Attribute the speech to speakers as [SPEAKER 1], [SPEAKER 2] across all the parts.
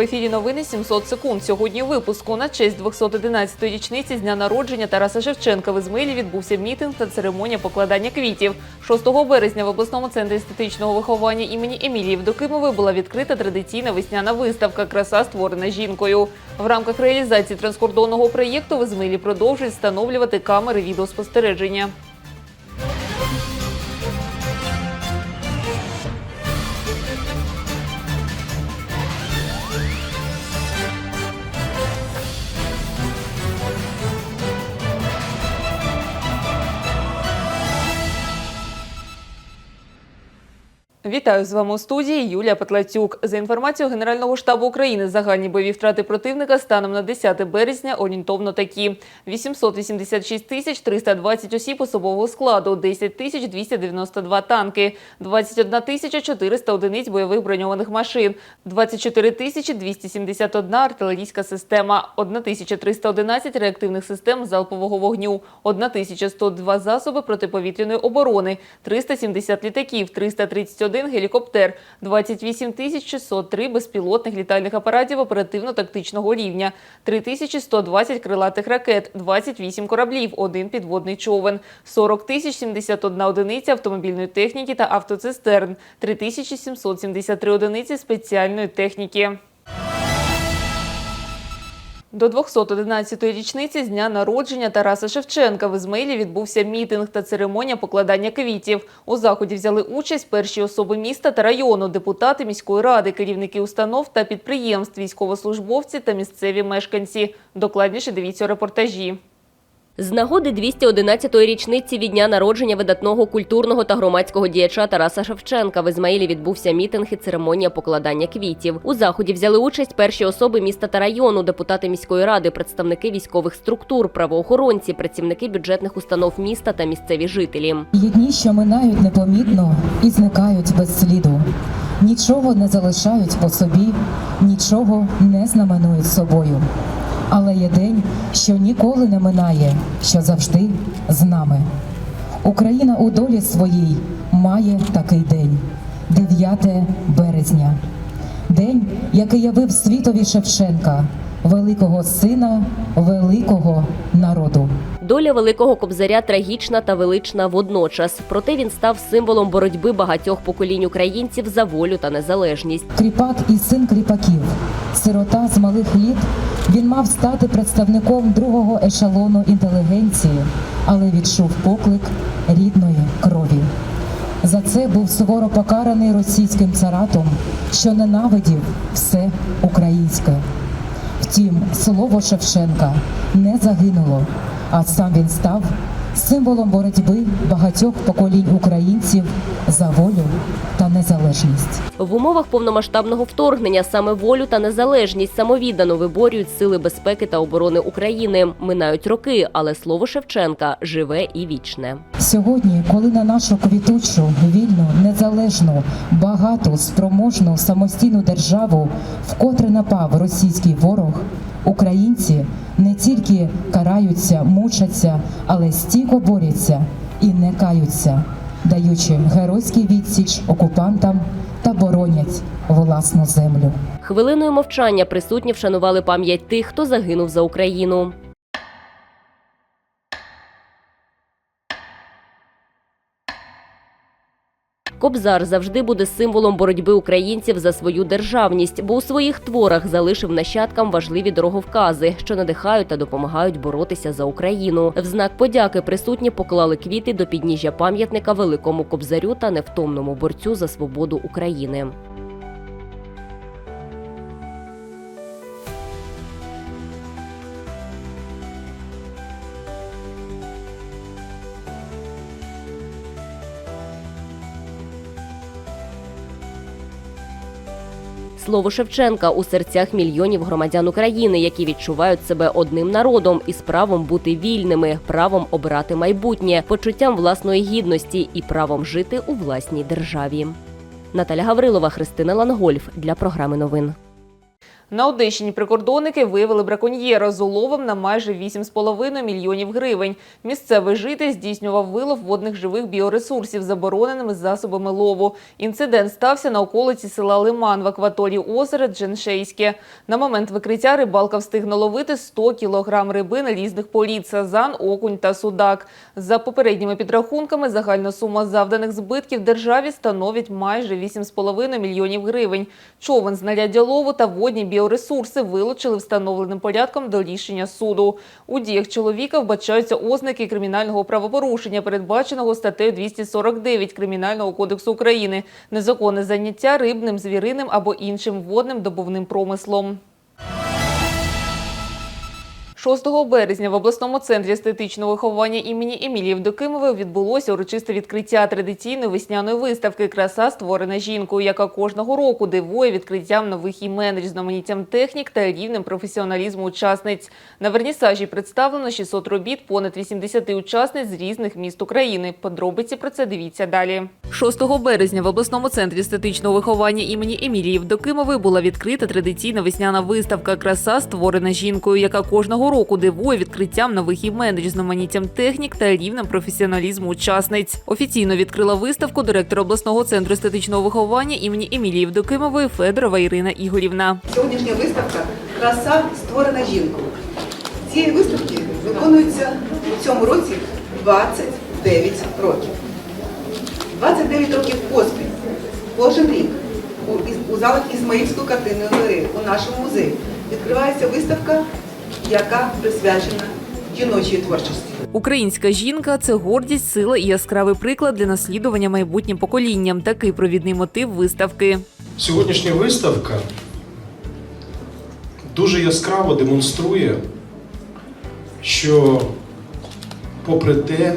[SPEAKER 1] В ефірі новини 700 секунд. Сьогодні випуску на честь 211-ї річниці з дня народження Тараса Шевченка в Ізмаїлі відбувся мітинг та церемонія покладання квітів. 6 березня в обласному центрі естетичного виховання імені Емілії Вдокимової була відкрита традиційна весняна виставка Краса створена жінкою. В рамках реалізації транскордонного проєкту в Ізмаїлі продовжують встановлювати камери відеоспостереження. Вітаю з вами у студії Юлія Петлацюк. За інформацією Генерального штабу України, загальні бойові втрати противника станом на 10 березня орієнтовно такі: 886 тисяч 320 осіб особового складу, 10 тисяч 292 танки, 21 тисяча 400 одиниць бойових броньованих машин, 24 тисячі 271 артилерійська система, 1 тисяча 311 реактивних систем залпового вогню, 1 тисяча 102 засоби протиповітряної оборони, 370 літаків, 331 гелікоптер, 28 тисяч 603 безпілотних літальних апаратів оперативно-тактичного рівня, 3120 крилатих ракет, 28 кораблів, один підводний човен, 40 тисяч 71 одиниця автомобільної техніки та автоцистерн, 3773 одиниці спеціальної техніки. До 211-ї річниці з дня народження Тараса Шевченка в Ізмаїлі відбувся мітинг та церемонія покладання квітів. У заході взяли участь перші особи міста та району, депутати міської ради, керівники установ та підприємств, військовослужбовці та місцеві мешканці. Докладніше дивіться у репортажі.
[SPEAKER 2] З нагоди 211-ї річниці від дня народження видатного культурного та громадського діяча Тараса Шевченка в Ізмаїлі відбувся мітинг і церемонія покладання квітів. У заході взяли участь перші особи міста та району, депутати міської ради, представники військових структур, правоохоронці, працівники бюджетних установ міста та місцеві жителі.
[SPEAKER 3] Є дні, що минають непомітно і зникають без сліду. Нічого не залишають по собі, нічого не знаменують собою. Але є день, що ніколи не минає, що завжди з нами. Україна у долі своїй має такий день 9 березня. День, який явив світові Шевченка, великого сина великого народу.
[SPEAKER 2] Доля великого кобзаря трагічна та велична водночас. Проте він став символом боротьби багатьох поколінь українців за волю та незалежність.
[SPEAKER 3] Кріпак і син кріпаків, сирота з малих літ, він мав стати представником другого ешелону інтелігенції, але відчув поклик рідної крові. За це був суворо покараний російським царатом, що ненавидів все українське. Втім, слово Шевченка не загинуло, а сам він став символом боротьби багатьох поколінь українців за волю незалежність.
[SPEAKER 2] В умовах повномасштабного вторгнення саме волю та незалежність самовіддано виборюють сили безпеки та оборони України. Минають роки, але слово Шевченка живе і вічне.
[SPEAKER 3] Сьогодні, коли на нашу квітучу, вільну, незалежну, багату, спроможну, самостійну державу вкотре напав російський ворог, українці не тільки караються, мучаться, але стійко борються і не каються, даючи геройський відсіч окупантам та боронять власну землю.
[SPEAKER 2] Хвилиною мовчання присутні вшанували пам'ять тих, хто загинув за Україну. Кобзар завжди буде символом боротьби українців за свою державність, бо у своїх творах залишив нащадкам важливі дороговкази, що надихають та допомагають боротися за Україну. В знак подяки присутні поклали квіти до підніжжя пам'ятника великому кобзарю та невтомному борцю за свободу України. Слово Шевченка у серцях мільйонів громадян України, які відчувають себе одним народом із правом бути вільними, правом обирати майбутнє, почуттям власної гідності і правом жити у власній державі. Наталя Гаврилова, Христина Лангольф для програми новин.
[SPEAKER 1] На Одещині прикордонники виявили браконьєра з уловом на майже 8,5 мільйонів гривень. Місцевий житель здійснював вилов водних живих біоресурсів забороненими засобами лову. Інцидент стався на околиці села Лиман в акваторії озера Дженшейське. На момент викриття рибалка встиг наловити 100 кілограм рибин різних порід – сазан, окунь та судак. За попередніми підрахунками, загальна сума завданих збитків державі становить майже 8,5 мільйонів гривень. Човен, знаряддя лову та водні біоресурси вилучили встановленим порядком до рішення суду. У діях чоловіка вбачаються ознаки кримінального правопорушення, передбаченого статтею 249 Кримінального кодексу України – незаконне заняття рибним, звіриним або іншим водним добувним промислом. 6 березня в обласному центрі естетичного виховання імені Емілії Євдокимової відбулося урочисте відкриття традиційної весняної виставки Краса створена жінкою, яка кожного року дивує відкриттям нових імен, різноманіттям технік та рівнем професіоналізму учасниць. На вернісажі представлено 600 робіт понад 80 учасниць з різних міст України. Подробиці про це дивіться далі. 6 березня в обласному центрі естетичного виховання імені Емілії Євдокимової була відкрита традиційна весняна виставка Краса створена жінкою, яка кожного року дивує відкриттям нових імен, різноманіттям технік та рівнем професіоналізму учасниць. Офіційно відкрила виставку директор обласного центру естетичного виховання імені Емілії Євдокимової Федорова Ірина Ігорівна.
[SPEAKER 4] Сьогоднішня виставка Краса створена жінкою. Цієї виставки виконується у цьому році 29 років. 29 років поспіль. Кожен рік у, залах Ізмаїльської картинної галереї у нашому музеї відкривається виставка, яка присвячена жіночій творчості.
[SPEAKER 1] Українська жінка це гордість, сила і яскравий приклад для наслідування майбутнім поколінням. Такий провідний мотив виставки.
[SPEAKER 5] Сьогоднішня виставка дуже яскраво демонструє, що попри те,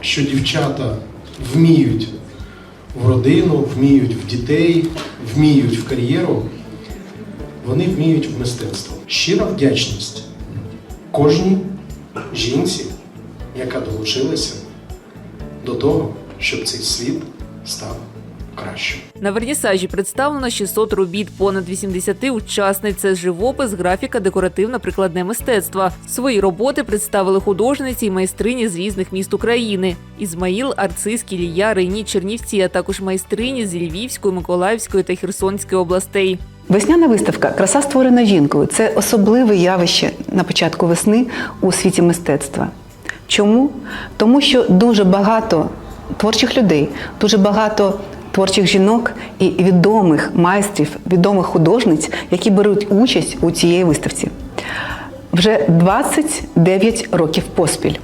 [SPEAKER 5] що дівчата вміють в родину, вміють в дітей, вміють в кар'єру, вони вміють в мистецтво. Щира вдячність кожній жінці, яка долучилася до того, щоб цей світ став кращим.
[SPEAKER 1] На вернісажі представлено 600 робіт, понад 80 учасниць. Це живопис, графіка, декоративно-прикладне мистецтво. Свої роботи представили художниці і майстрині з різних міст України: Ізмаїл, Арцизький, Кілія, Рейні, Чернівці, а також майстрині з Львівської, Миколаївської та Херсонської областей.
[SPEAKER 6] Весняна виставка Краса створена жінкою це особливе явище на початку весни у світі мистецтва. Чому? Тому що дуже багато творчих людей, дуже багато творчих жінок і відомих майстрів, відомих художниць, які беруть участь у цій виставці. Вже 29 років поспіль.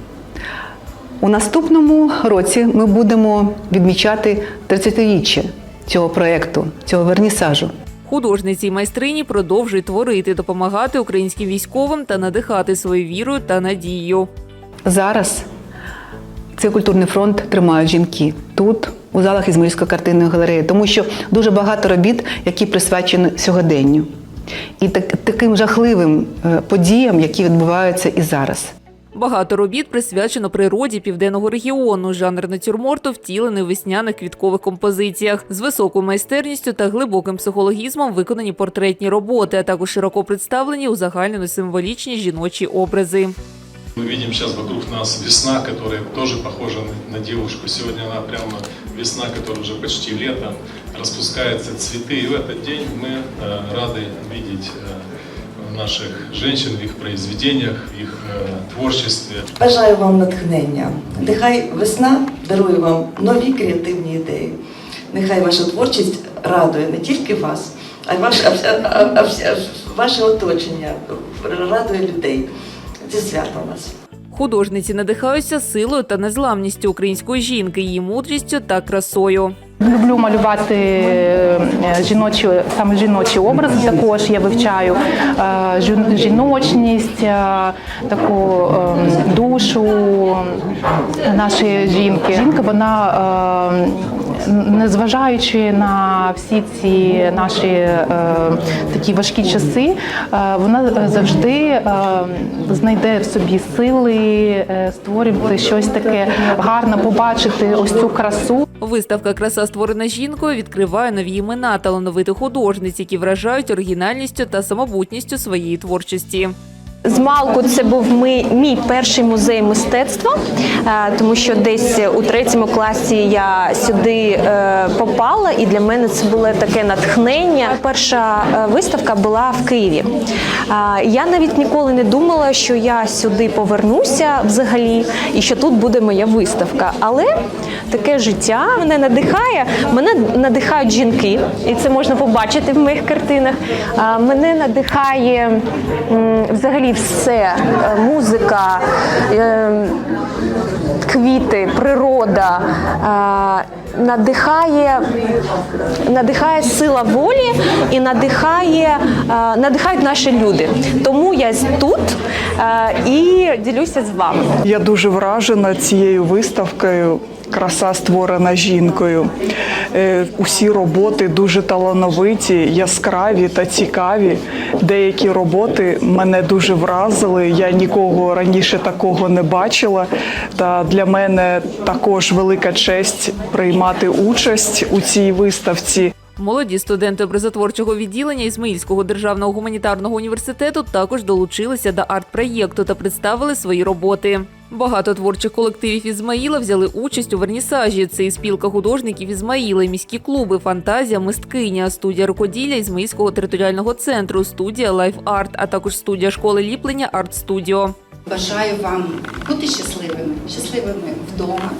[SPEAKER 6] У наступному році ми будемо відмічати 30-річчя цього проєкту, цього вернісажу.
[SPEAKER 1] Художниці й майстрині продовжують творити, допомагати українським військовим та надихати своєю вірою та надією.
[SPEAKER 6] Зараз цей культурний фронт тримають жінки тут, у залах Ізмаїльської картинної галереї, тому що дуже багато робіт, які присвячені сьогоденню. І так, таким жахливим е, подіям, які відбуваються і зараз.
[SPEAKER 1] Багато робіт присвячено природі південного регіону. Жанр натюрморту втілений у весняних квіткових композиціях. З високою майстерністю та глибоким психологізмом виконані портретні роботи, а також широко представлені узагальнено символічні жіночі образи.
[SPEAKER 7] Мы видим сейчас вокруг нас весна, которая тоже похожа на, на девушку. Сегодня она прямо весна, которая уже почти лето, распускаются цветы. И в этот день мы э, рады видеть э, наших женщин в их произведениях, в их э.
[SPEAKER 8] Бажаю вам натхнення. Нехай весна дарує вам нові креативні ідеї. Нехай ваша творчість радує не тільки вас, а й ваше, а, а, а, а, ваше оточення, радує людей. Зі святом вас.
[SPEAKER 1] Художниці надихаються силою та незламністю української жінки, її мудрістю та красою.
[SPEAKER 9] Люблю малювати е, жіночі, саме жіночі образи. Також я вивчаю е, жіночність, е, таку е, душу нашої жінки. Жінка вона незважаючи на всі ці наші е, такі важкі часи, е, вона завжди е, знайде в собі сили е, створювати щось таке гарне, побачити ось цю красу.
[SPEAKER 1] Виставка Краса створена жінкою відкриває нові імена талановитих художниць, які вражають оригінальністю та самобутністю своєї творчості.
[SPEAKER 10] Змалку це був мій, мій перший музей мистецтва, е, тому що десь у третьому класі я сюди е, попала, і для мене це було таке натхнення. Перша е, виставка була в Києві. Я навіть ніколи не думала, що я сюди повернуся взагалі, і що тут буде моя виставка. Але таке життя мене надихає. Мене надихають жінки, і це можна побачити в моїх картинах. Мене надихає м, все: Е, музика, е, квіти, природа. е, Надихає, надихає сила волі і надихає, надихають наші люди. Тому я тут і ділюся з вами.
[SPEAKER 11] Я дуже вражена цією виставкою. Краса створена жінкою. Е, Усі роботи дуже талановиті, яскраві та цікаві. Деякі роботи мене дуже вразили. Я нікого раніше такого не бачила. Та для мене також велика честь приймати участь у цій виставці.
[SPEAKER 1] Молоді студенти образотворчого відділення Ізмаїльського державного гуманітарного університету також долучилися до арт-проєкту та представили свої роботи. Багато творчих колективів Ізмаїла взяли участь у вернісажі. Це і спілка художників Ізмаїла, міські клуби, фантазія, мисткиня, студія рукоділля Ізмаїльського територіального центру, студія Лайф Арт, а також студія школи ліплення Арт Студіо.
[SPEAKER 12] Бажаю вам бути щасливими, щасливими вдома,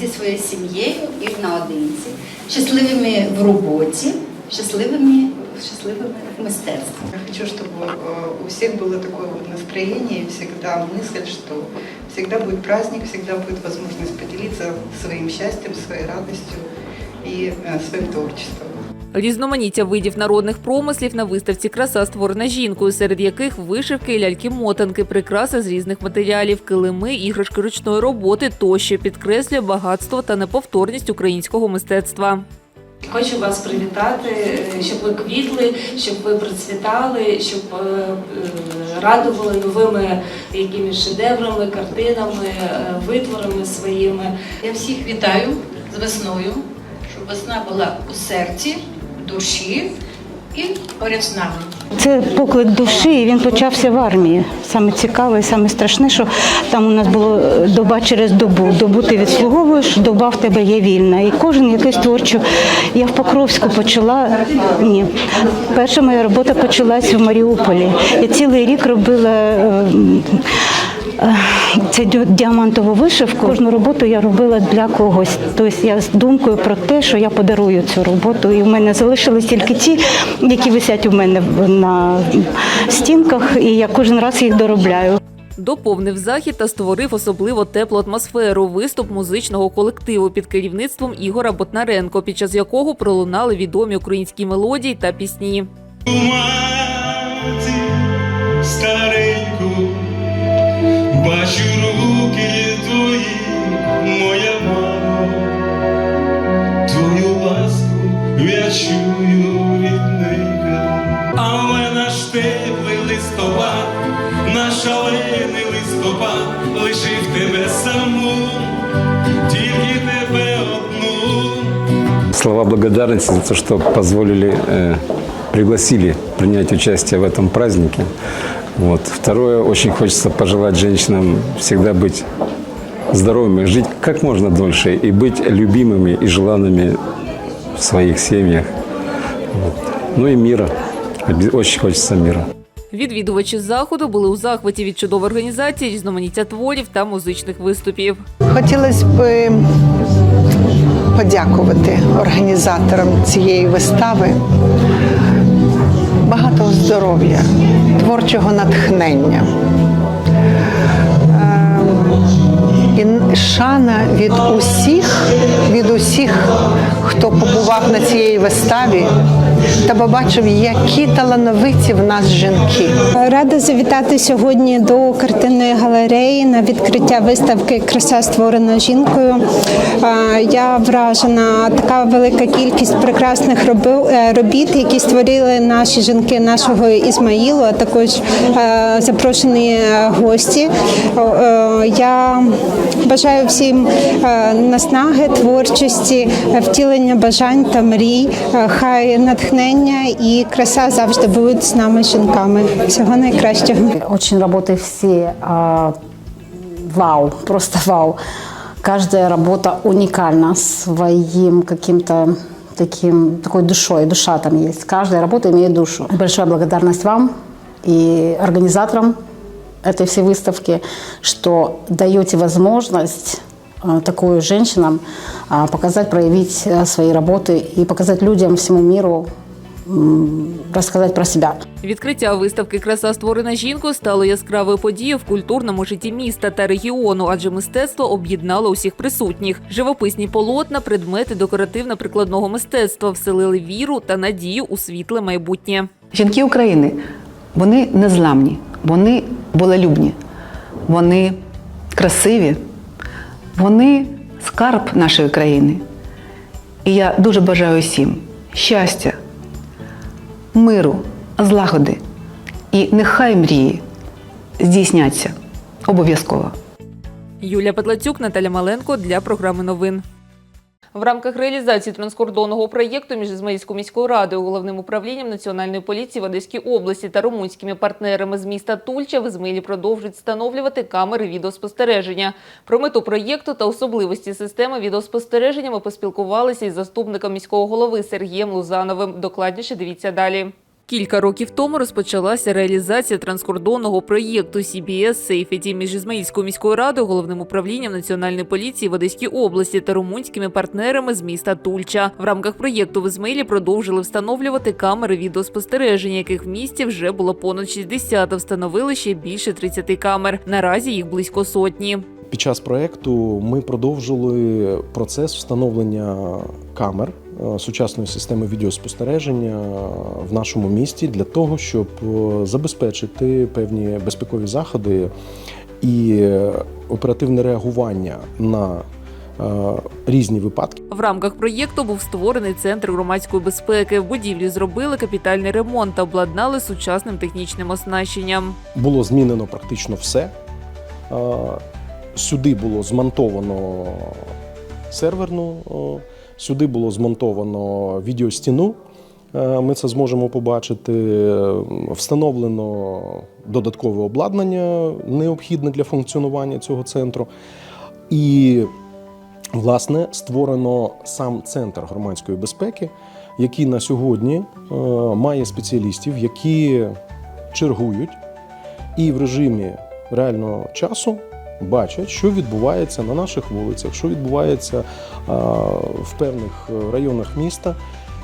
[SPEAKER 12] зі своєю сім'єю і наодинці, щасливими в роботі, щасливими, щасливими в мистецтві.
[SPEAKER 13] Я хочу, чтобы э, у всех было такое вот настроение, и всегда мысль, что всегда будет праздник, всегда будет возможность поделиться своим счастьем, своей радостью и э, своим творчеством.
[SPEAKER 1] Різноманіття видів народних промислів на виставці краса створена жінкою, серед яких вишивки, ляльки-мотанки, прикраси з різних матеріалів, килими, іграшки ручної роботи тощо підкреслює багатство та неповторність українського мистецтва.
[SPEAKER 14] Хочу вас привітати, е, щоб ви квітли, щоб ви процвітали, щоб е, е, радували новими якимись шедеврами, картинами, витворами своїми.
[SPEAKER 12] Я всіх вітаю з весною, щоб весна була у серці, душі і поряд.
[SPEAKER 15] Це поклик душі, і він почався в армії. Саме цікаве, і саме страшне, що там у нас було е, доба через добу. Добу ти відслуговуєш, доба в тебе є вільна. І кожен якийсь творчу. Я в Покровську почала. Ні, перша моя робота почалась в Маріуполі. Я цілий рік робила. Е, Це діамантову вишивку. Кожну роботу я робила для когось. Тобто я з думкою про те, що я подарую цю роботу. І в мене залишились тільки ті, які висять у мене на стінках, і я кожен раз їх доробляю.
[SPEAKER 1] Доповнив захід та створив особливо теплу атмосферу виступ музичного колективу під керівництвом Ігора Ботнаренко, під час якого пролунали відомі українські мелодії та пісні.
[SPEAKER 16] Стареньку, бачу руки твої, моя мамо, твою ласку я чую рідненька. Але наш теплий листопад, наш шалений листопад, лишив тебе саму, тільки тебе одну.
[SPEAKER 17] Слова благодарности за то, что позволили, э, пригласили принять участие в этом празднике. Вот. Второе, очень хочется пожелать женщинам всегда быть здоровыми, жить как можно дольше и быть любимыми и желанными в своих семьях. Вот. Ну и мира. Оби- Очень хочется мира.
[SPEAKER 1] Відвідувачі заходу були у захваті від чудової організації, різноманіття творів та музичних виступів.
[SPEAKER 18] Хотілося б подякувати організаторам цієї вистави. Багато здоров'я, творчого натхнення. Ем, І шана від усіх, від усіх, хто побував на цій виставі, та побачив, які талановиті в нас жінки.
[SPEAKER 15] Рада завітати сьогодні до картинної галереї на відкриття виставки Краса створена жінкою. Я вражена така велика кількість прекрасних е, робіт, які створили наші жінки нашого Ізмаїлу, а також е, запрошені гості. Е, Я бажаю всім наснаги, творчості, втілення бажань та мрій. Хай натхнення і краса завжди будуть з нами жінками. Всього найкращого.
[SPEAKER 19] Очень работы все а, вау, просто вау. Каждая работа уникальна своим каким-то таким, такой душой. Душа там есть. Каждая работа имеет душу. Большая благодарность вам и организаторам этой всей выставки, что даете возможность такую женщинам а, показать, проявить а, свои работы и показать людям, всему миру, м, рассказать про себя.
[SPEAKER 1] Відкриття виставки Краса створена жінкою стало яскравою подією в культурному житті міста та регіону, адже мистецтво об'єднало усіх присутніх. Живописні полотна, предмети декоративно-прикладного мистецтва вселили віру та надію у світле майбутнє.
[SPEAKER 6] Жінки України вони незламні, вони волелюбні, вони красиві, вони скарб нашої країни. І я дуже бажаю всім щастя, миру, злагоди. І нехай мрії здійсняться обов'язково.
[SPEAKER 1] Юлія Петлацюк, Наталя Маленко для програми новин. В рамках реалізації транскордонного проєкту між Ізмаїльською міською радою, головним управлінням Національної поліції в Одеській області та румунськими партнерами з міста Тульча в Ізмаїлі продовжують встановлювати камери відеоспостереження. Про мету проєкту та особливості системи відеоспостереження ми поспілкувалися із заступником міського голови Сергієм Лузановим. Докладніше дивіться далі. Кілька років тому розпочалася реалізація транскордонного проєкту CBS Safety між Ізмаїльською міською радою, головним управлінням Національної поліції в Одеській області та румунськими партнерами з міста Тульча. В рамках проєкту в Ізмаїлі продовжили встановлювати камери відеоспостереження, яких в місті вже було понад 60, а встановили ще більше 30 камер. Наразі їх близько сотні.
[SPEAKER 20] Під час проекту ми продовжили процес встановлення камер сучасної системи відеоспостереження в нашому місті для того, щоб е, забезпечити певні безпекові заходи і е, оперативне реагування на е, різні випадки.
[SPEAKER 1] В рамках проєкту був створений центр громадської безпеки. В будівлі зробили капітальний ремонт та обладнали сучасним технічним оснащенням.
[SPEAKER 20] Було змінено практично все. Е, Сюди було змонтовано серверну, е, сюди було змонтовано відеостіну. Е, Ми це зможемо побачити. Встановлено додаткове обладнання, необхідне для функціонування цього центру. І, власне, створено сам центр громадської безпеки, який на сьогодні е, має спеціалістів, які чергують і в режимі реального часу бачать, що відбувається на наших вулицях, що відбувається в певних е, районах міста,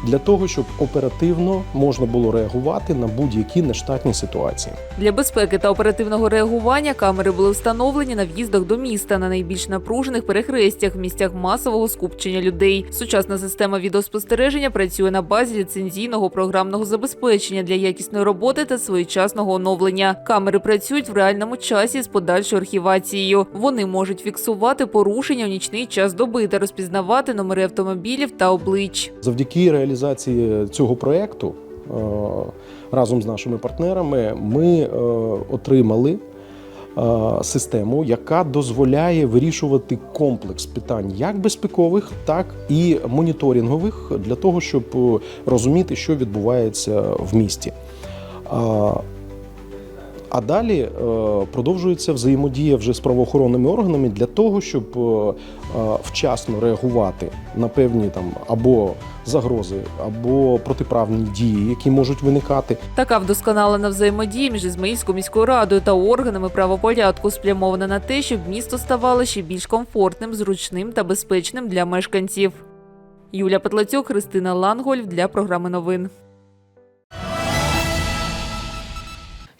[SPEAKER 20] для того, щоб оперативно можна було реагувати на будь-які нештатні ситуації.
[SPEAKER 1] Для безпеки та оперативного реагування камери були встановлені на в'їздах до міста на найбільш напружених перехрестях в місцях масового скупчення людей. Сучасна система відеоспостереження працює на базі ліцензійного програмного забезпечення для якісної роботи та своєчасного оновлення. Камери працюють в реальному часі з подальшою архівацією. Вони можуть фіксувати порушення в нічний час доби та розпізнавати номери автомобілів та облич.
[SPEAKER 20] Завдяки реалізації цього проєкту е, разом з нашими партнерами ми е, отримали е, систему, яка дозволяє вирішувати комплекс питань як безпекових, так і моніторингових для того, щоб розуміти, що відбувається в місті. А, далі е, продовжується взаємодія вже з правоохоронними органами для того, щоб е, е, вчасно реагувати на певні там або загрози, або протиправні дії, які можуть виникати.
[SPEAKER 1] Така вдосконалена взаємодія між Ізмаїльською міською радою та органами правопорядку спрямована на те, щоб місто ставало ще більш комфортним, зручним та безпечним для мешканців. Юля Петлацюк, Христина Лангольф для програми новин.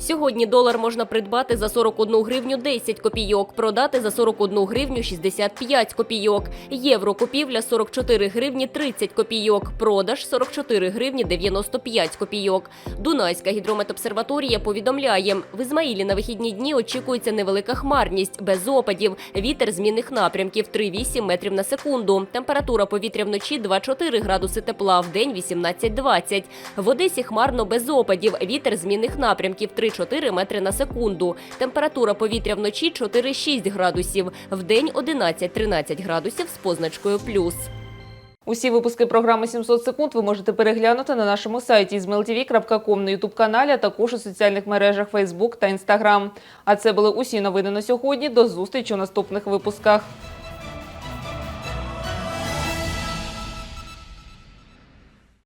[SPEAKER 2] Сьогодні долар можна придбати за 41 гривню 10 копійок, продати за 41 гривню 65 копійок. Євро купівля 44 гривні 30 копійок, продаж 44 гривні 95 копійок. Дунайська гідрометобсерваторія повідомляє, в Ізмаїлі на вихідні дні очікується невелика хмарність, без опадів, вітер змінних напрямків 3,8 метрів на секунду. Температура повітря вночі 2,4 градуси тепла, в день 18-20. В Одесі хмарно без опадів, вітер змінних напрямків 3-4 метри на секунду. Температура повітря вночі 4-6 градусів, в день 11-13 градусів з позначкою плюс.
[SPEAKER 1] Усі випуски програми «700 секунд ви можете переглянути на нашому сайті izmailtv.com, на ютуб-каналі, а також у соціальних мережах Facebook та Instagram. А це були усі новини на сьогодні. До зустрічі у наступних випусках.